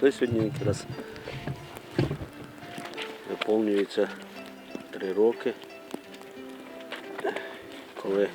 прийшли сьогодні якраз. Виповнюється три роки, коли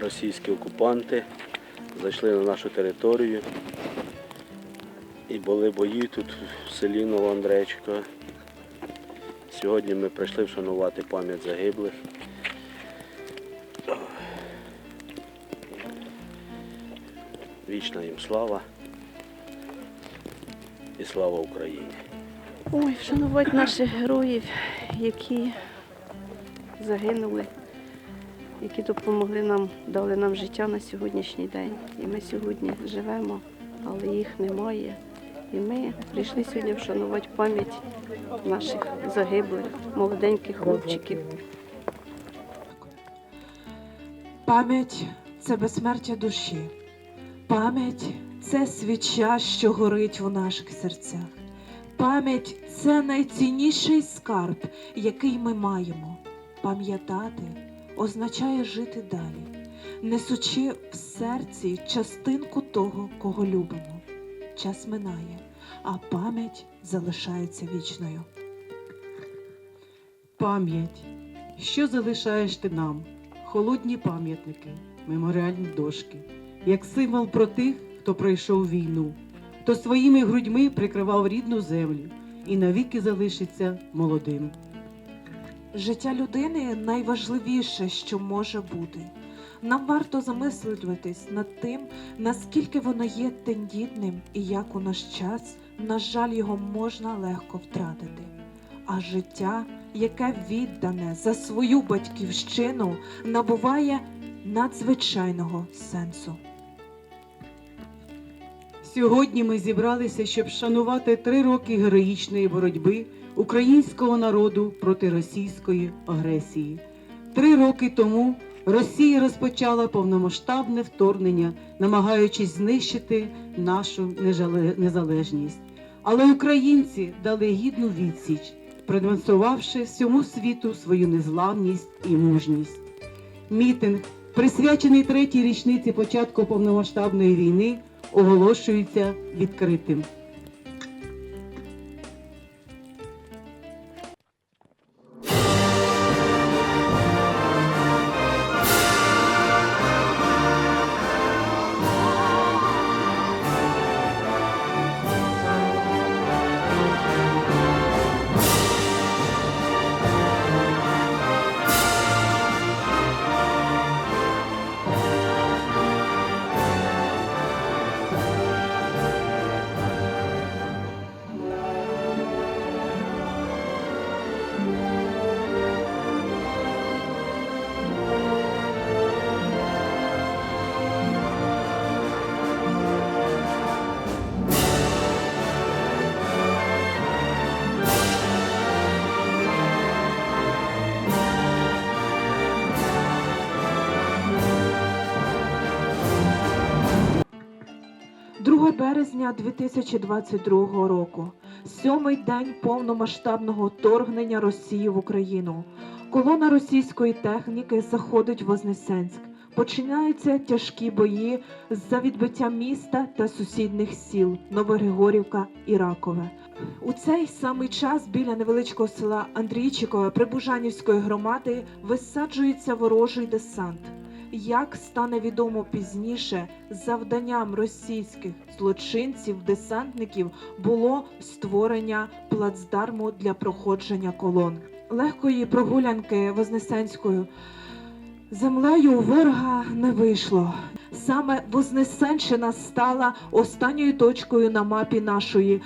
російські окупанти зайшли на нашу територію і були бої тут в селі Новоандречко. Сьогодні ми прийшли вшанувати пам'ять загиблих. Вічна їм слава і слава Україні. Ой, вшанувати наших героїв, які загинули, які допомогли нам, дали нам життя на сьогоднішній день. І ми сьогодні живемо, але їх немає. І ми прийшли сьогодні вшанувати пам'ять наших загиблих, молоденьких хлопчиків. Пам'ять це безсмертя душі. Пам'ять це свіча, що горить у наших серцях. Пам'ять це найцінніший скарб, який ми маємо. Пам'ятати означає жити далі, несучи в серці частинку того, кого любимо. Час минає, а пам'ять залишається вічною. Пам'ять. Що залишаєш ти нам? Холодні пам'ятники, меморіальні дошки, як символ про тих, хто пройшов війну, хто своїми грудьми прикривав рідну землю і навіки залишиться молодим. Життя людини найважливіше, що може бути. Нам варто замислюватись над тим, наскільки воно є тендітним і як у наш час, на жаль, його можна легко втратити. А життя, яке віддане за свою батьківщину, набуває надзвичайного сенсу. Сьогодні ми зібралися, щоб шанувати три роки героїчної боротьби українського народу проти російської агресії. Три роки тому Росія розпочала повномасштабне вторгнення, намагаючись знищити нашу незалежність. Але українці дали гідну відсіч, продемонструвавши всьому світу свою незламність і мужність. Мітинг, присвячений третій річниці початку повномасштабної війни, оголошується відкритим. – 2 березня 2022 року, сьомий день повномасштабного вторгнення Росії в Україну. Колона російської техніки заходить в Вознесенськ. Починаються тяжкі бої за відбиття міста та сусідних сіл Новогригорівка і Ракове. У цей самий час біля невеличкого села Андрійчикове Прибужанівської громади висаджується ворожий десант. Як стане відомо пізніше, завданням російських злочинців-десантників було створення плацдарму для проходження колон. Легкої прогулянки Вознесенською землею ворога не вийшло. Саме Вознесенщина стала останньою точкою на мапі нашої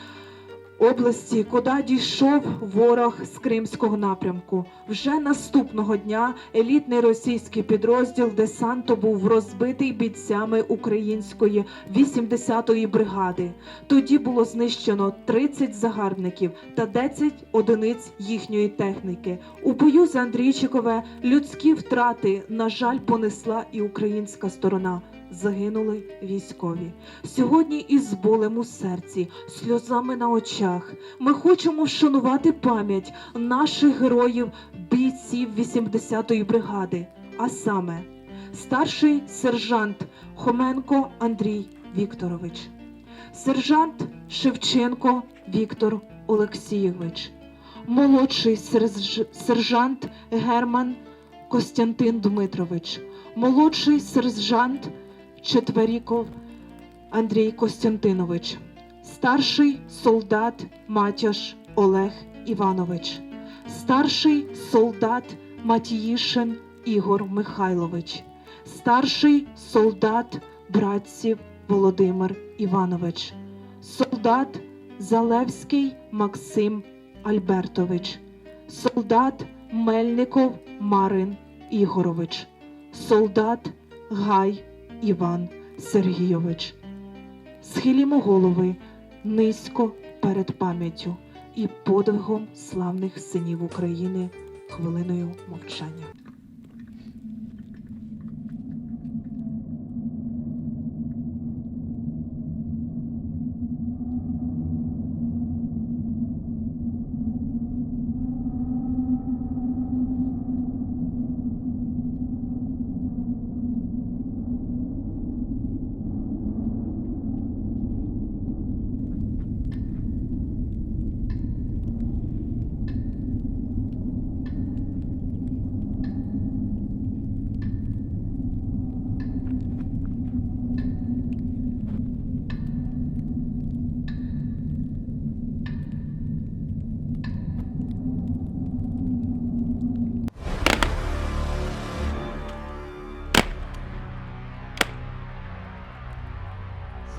області, куди дійшов ворог з Кримського напрямку. Вже наступного дня елітний російський підрозділ десанту був розбитий бійцями української 80-ї бригади. Тоді було знищено 30 загарбників та 10 одиниць їхньої техніки. У бою за Андрійчикове людські втрати, на жаль, понесла і українська сторона. Загинули військові. Сьогодні із болем у серці, сльозами на очах. Ми хочемо вшанувати пам'ять наших героїв, бійців 80-ї бригади, а саме старший сержант Хоменко Андрій Вікторович. сержант Шевченко Віктор Олексійович, молодший сержант Герман Костянтин Дмитрович, молодший сержант Четверіков Андрій Костянтинович, старший солдат Матяш Олег Іванович, старший солдат Матіїшин Ігор Михайлович, старший солдат братців Володимир Іванович, солдат Залевський Максим Альбертович, солдат Мельников Марин Ігорович, солдат Гай Іван Сергійович. Схилімо голови низько перед пам'яттю і подвигом славних синів України хвилиною мовчання.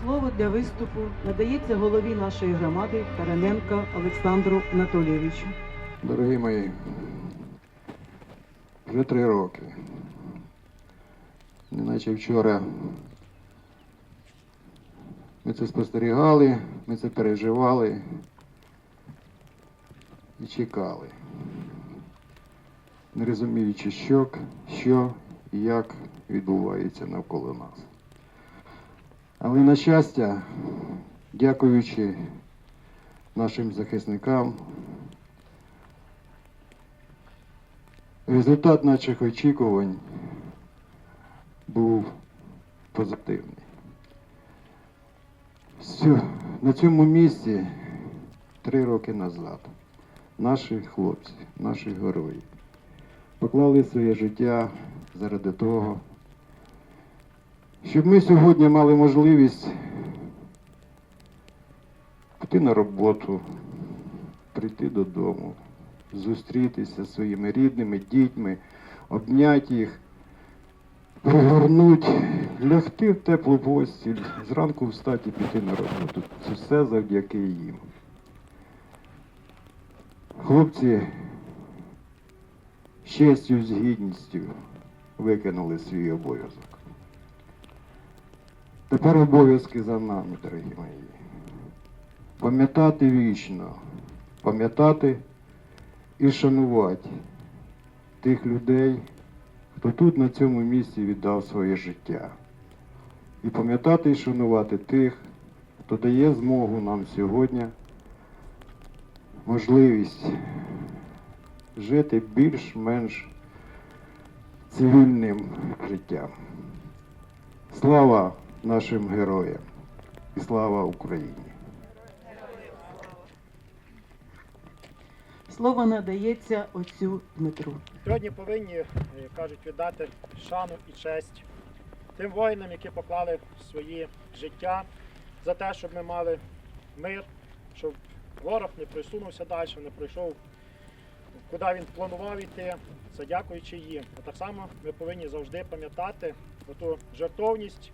Слово для виступу надається голові нашої громади Тараненка Олександру Анатолійовичу. Дорогі мої, вже три роки. Неначе вчора ми це спостерігали, ми це переживали і чекали, не розуміючи, що, що і як відбувається навколо нас. Але на щастя, дякуючи нашим захисникам, Результат наших очікувань був позитивний. На цьому місці три роки назад наші хлопці, наші герої поклали своє життя заради того, щоб ми сьогодні мали можливість піти на роботу, прийти додому, зустрітися зі своїми рідними, дітьми, обняти їх, пригорнути, лягти в теплу постіль, зранку встати і піти на роботу. Це все завдяки їм. Хлопці з честю, з гідністю виконали свій обов'язок. Тепер обов'язки за нами, дорогі мої. Пам'ятати вічно, пам'ятати і шанувати тих людей, хто тут на цьому місці віддав своє життя. І пам'ятати і шанувати тих, хто дає змогу нам сьогодні можливість жити більш-менш цивільним життям. Слава нашим героям і слава Україні! Слово надається отцю Дмитру. Сьогодні повинні, е, кажуть, віддати шану і честь тим воїнам, які поклали свої життя за те, щоб ми мали мир, щоб ворог не присунувся далі, не прийшов, куди він планував йти. Це дякуючи їм. А так само ми повинні завжди пам'ятати ту жертовність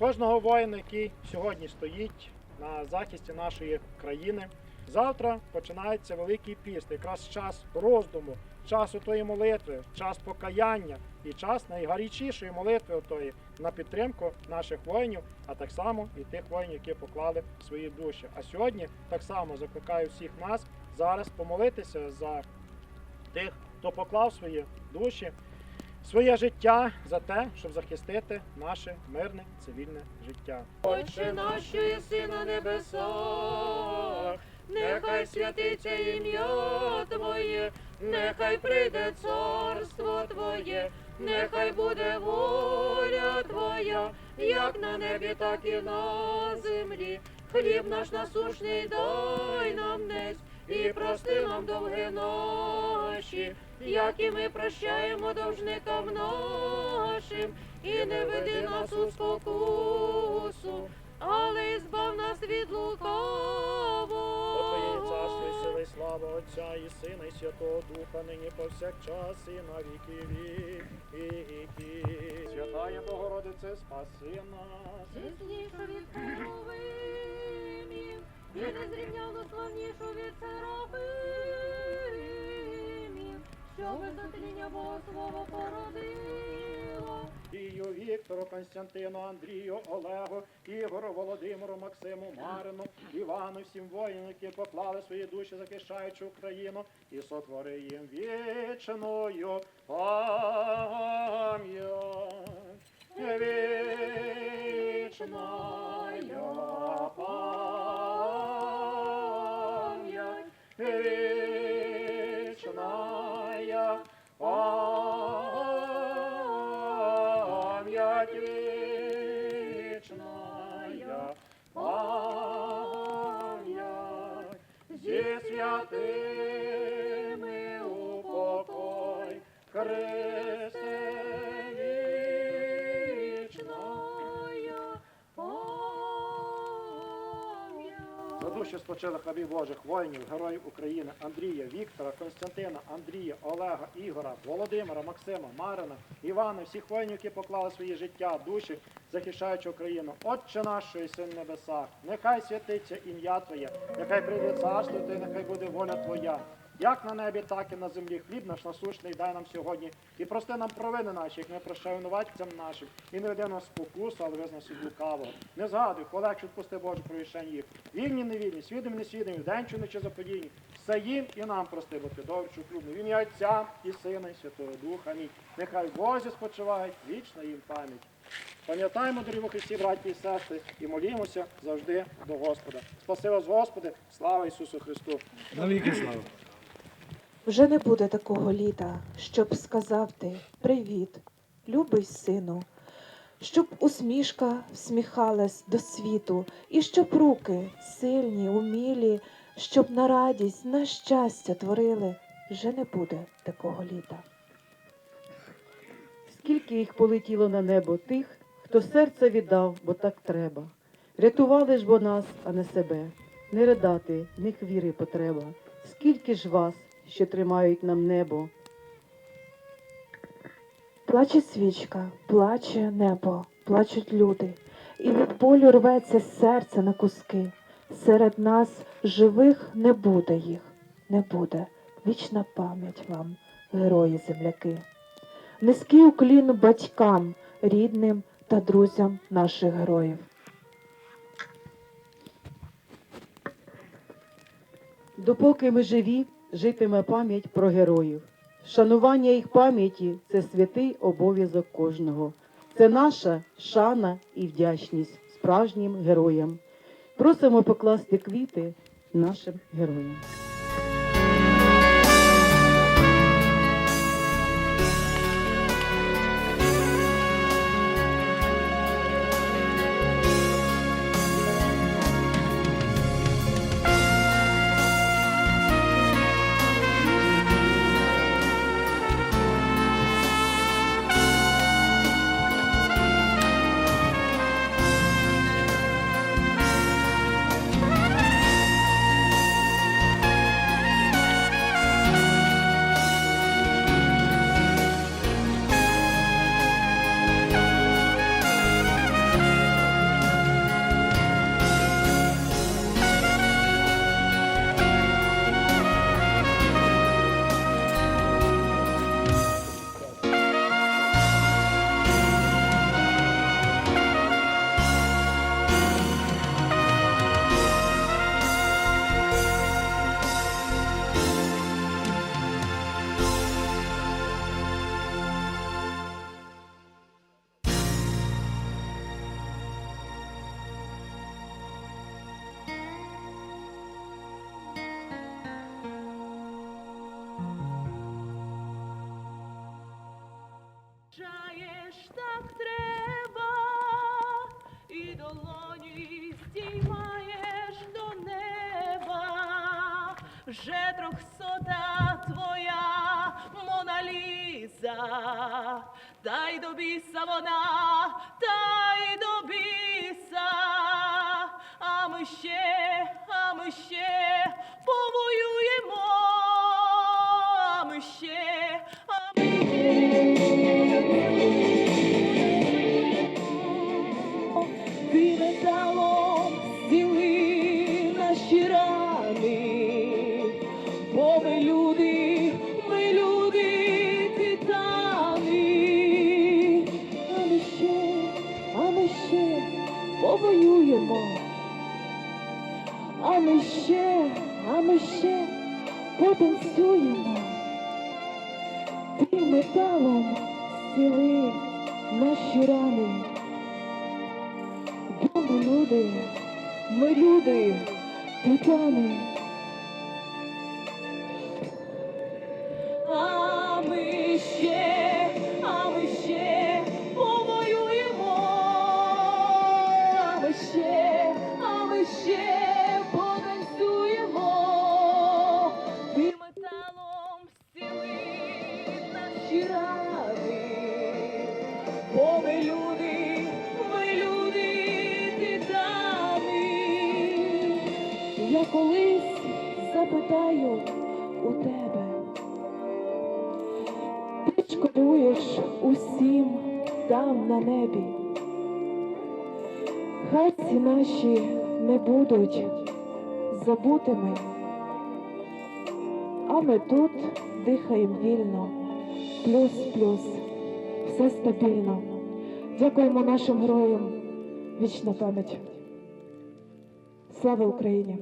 кожного воїна, який сьогодні стоїть на захисті нашої країни. Завтра починається Великий піст, якраз час роздуму, час отої молитви, час покаяння і час найгарячішої молитви отої на підтримку наших воїнів, а так само і тих воїнів, які поклали свої душі. А сьогодні так само закликаю всіх нас зараз помолитися за тих, хто поклав свої душі, своє життя за те, щоб захистити наше мирне цивільне життя. Отче наш, що єси на небесах, нехай святиться ім'я Твоє, нехай прийде царство Твоє, нехай буде воля Твоя, як на небі, так і на землі. хліб наш насушний дай нам десь, і прости нам довги наші, як і ми прощаємо довжникам нашим, і не веди нас у спокусу, але і збав нас від і лукавого. сили, слава Отця і Сина, і Святого Духа, нині повсякчас, і на віки віки. Святая Богородице, спаси нас. Чеснішу від херовимів, і незрівняно славнішу від серафимів, що без затління Бога Слово породило. Ію, Віктору, Константину, Андрію, Олегу, Ігору, Володимиру, Максиму, Марину, Івану, всім воїнам, які поклали свої душі, захищаючи Україну, і сотвори їм вічною пам'ять. Вічная пам'ять, За рабів Божих, воїнів, героїв України, Андрія, Віктора, Константина, Андрія, Олега, Ігора, Володимира, Максима, Марина, Івана, всіх воїнів, які поклали свої життя, душі, захищаючи Україну. Отче наш, що єси в небесах, нехай святиться ім'я Твоє, нехай прийде царство Твоє, нехай буде воля Твоя. Як на небі, так і на землі. Хліб наш насущний дай нам сьогодні. І прости нам провини наші, як ми прощаємо нашим. І не веди нас спокусу, але виз нас від лукавого. Не згадуй, полегше відпусти Боже провіщення їх. Вільні, невільні, свідомі, несвідомі, вдень чи вночі заподійні. Все їм і нам прости, бо ти шлюбний. В ім'я Отця і Сина, і Святого Духа. Амінь. Нехай Бозі спочивають вічна їм пам'ять. Пам'ятаємо, дорогі Христі, браті і сестри, і молімося завжди до Господа. Спаси вас, Господи, слава Ісусу Христу! Навіки слава. Вже не буде такого літа, щоб сказав ти привіт, любий сину, щоб усмішка всміхалась до світу, і щоб руки сильні, умілі, щоб на радість, на щастя творили. Вже не буде такого літа. Скільки їх полетіло на небо тих, хто серце віддав, бо так треба. Рятували ж бо нас, а не себе. Не ридати, в них віри потреба. Скільки ж вас, що тримають нам небо, Плаче свічка, плаче небо, плачуть люди, і від болю рветься серце на куски. Серед нас живих не буде їх, не буде. Вічна пам'ять вам, герої земляки. Низький уклін батькам, рідним та друзям наших героїв. Допоки ми живі, житиме пам'ять про героїв. Шанування їх пам'яті це святий обов'язок кожного. Це наша шана і вдячність справжнім героям. Просимо покласти квіти нашим героям. До вона, та й до біса, а ми ще, а ми ще повоюємо, а ми ще, а ми Ти металом бо ми люди, титани. А ми а ми ще повоюємо, а ще, а ми ще потанцюємо. Ти металом зціли наші рани, бо колись запитаю у тебе, ти шкодуєш усім там на небі. Хай ці наші не будуть забутими, а ми тут дихаємо вільно, плюс-плюс, все стабільно. Дякуємо нашим героям. Вічна пам'ять. Слава Україні!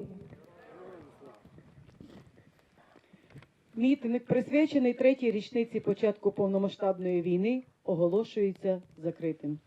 Мітинг, присвячений третій річниці початку повномасштабної війни, оголошується закритим.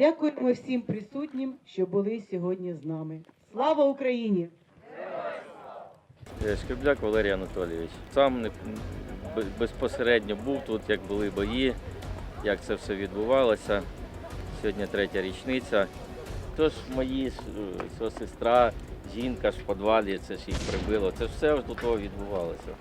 Дякуємо всім присутнім, що були сьогодні з нами. Слава Україні! Е, Шкребляк Валерій Анатолійович. Сам не, безпосередньо був тут, як були бої, як це все відбувалося. Сьогодні третя річниця. Тож мої е, сестра, жінка ж в підвалі, це ж їх прибило. Це все ж до того відбувалося.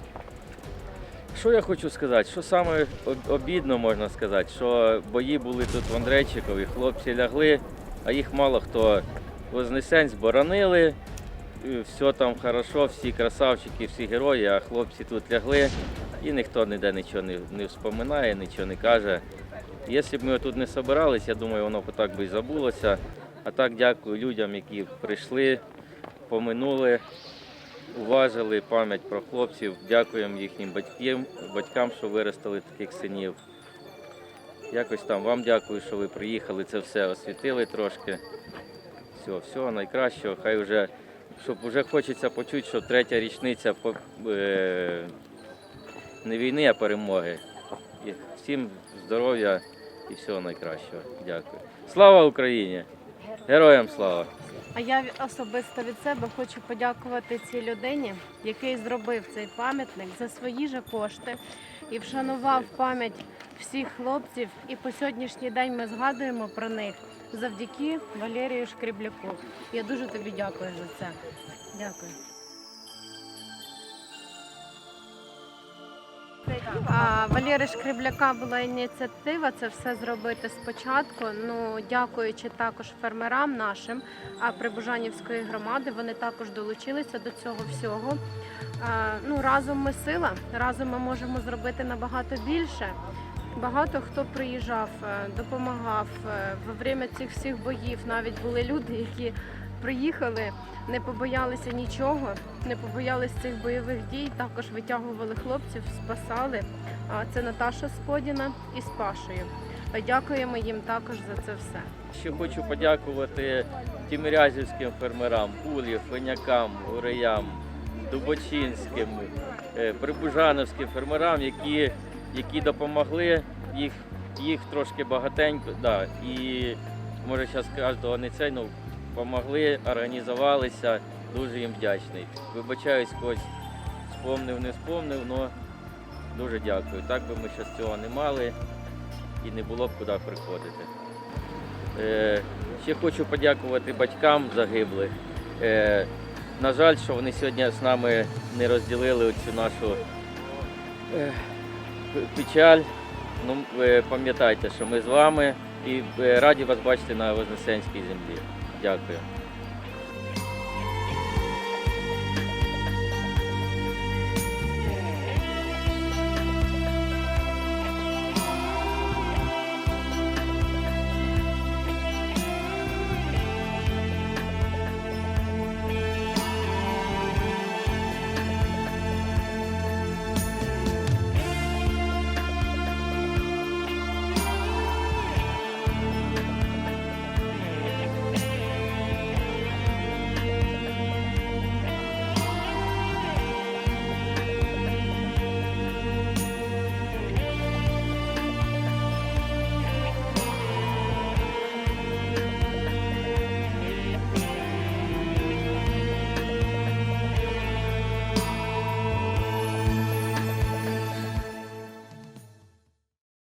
Що я хочу сказати? Що саме об- обідно можна сказати, що бої були тут в Андрейчикові, хлопці лягли, а їх мало хто вознесень зборонили. Все там хорошо, всі красавчики, всі герої, а хлопці тут лягли і ніхто ніде нічого не, не вспоминає, нічого не каже. Якщо б ми тут не збирались, я думаю, воно так би і забулося. А так дякую людям, які прийшли, поминули, уважили пам'ять про хлопців. Дякуємо їхнім батькам, батькам, що виростили таких синів. Якось там вам дякую, що ви приїхали, це все освітили трошки. Все, всього найкращого. Хай вже, щоб вже хочеться почути, що третя річниця е, не війни, а перемоги. І всім здоров'я і всього найкращого. Дякую. Слава Україні! Героям слава! А я особисто від себе хочу подякувати цій людині, який зробив цей пам'ятник за свої же кошти і вшанував пам'ять всіх хлопців. І по сьогоднішній день ми згадуємо про них завдяки Валерію Шкрібляку. Я дуже тобі дякую за це. Дякую. А, Валери Шкрібляка була ініціатива це все зробити спочатку. Ну, дякуючи також фермерам нашим, а Прибужанівської громади, вони також долучилися до цього всього. Ну, разом ми сила, разом ми можемо зробити набагато більше. Багато хто приїжджав, е, допомагав е, во время цих всіх боїв. Навіть були люди, які приїхали, не побоялися нічого, не побоялися цих бойових дій. Також витягували хлопців, спасали. А це Наташа Скодіна із Пашею. Е, Дякуємо їм також за це все. Ще хочу подякувати тімирязівським фермерам, Пулі, Финякам, Гуреям, Дубочинським, е, Прибужановським фермерам, які, які допомогли, їх, їх трошки багатенько, да, і може зараз кожного не цей, ну, допомогли, організувалися, дуже їм вдячний. Вибачаюсь, когось спомнив, не спомнив, але дуже дякую. Так би ми зараз цього не мали і не було б куди приходити. Е, ще хочу подякувати батькам загиблих. Е, на жаль, що вони сьогодні з нами не розділили цю нашу е, печаль. Ну, пам'ятайте, що ми з вами і е, раді вас бачити на Вознесенській землі. Дякую.